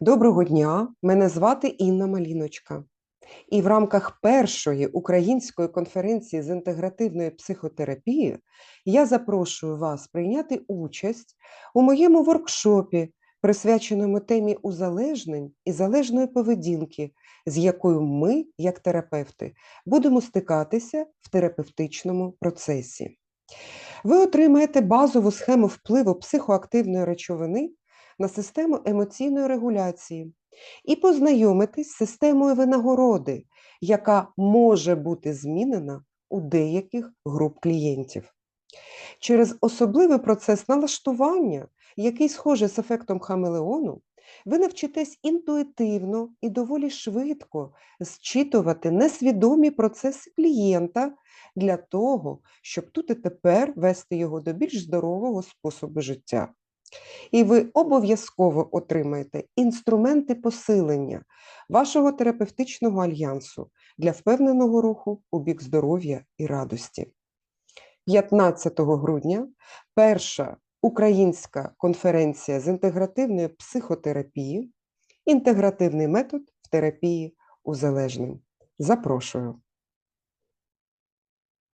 Доброго дня, мене звати Інна Маліночка. І в рамках першої української конференції з інтегративної психотерапії я запрошую вас прийняти участь у моєму воркшопі, присвяченому темі узалежнень і залежної поведінки, з якою ми, як терапевти, будемо стикатися в терапевтичному процесі. Ви отримаєте базову схему впливу психоактивної речовини на систему емоційної регуляції і познайомитись з системою винагороди, яка може бути змінена у деяких груп клієнтів. Через особливий процес налаштування, який схожий з ефектом хамелеону, ви навчитесь інтуїтивно і доволі швидко зчитувати несвідомі процеси клієнта для того, щоб тут і тепер вести його до більш здорового способу життя. І ви обов'язково отримаєте інструменти посилення вашого терапевтичного альянсу для впевненого руху у бік здоров'я і радості. 15 грудня перша українська конференція з інтегративної психотерапії, інтегративний метод в терапії узалежнень. Запрошую.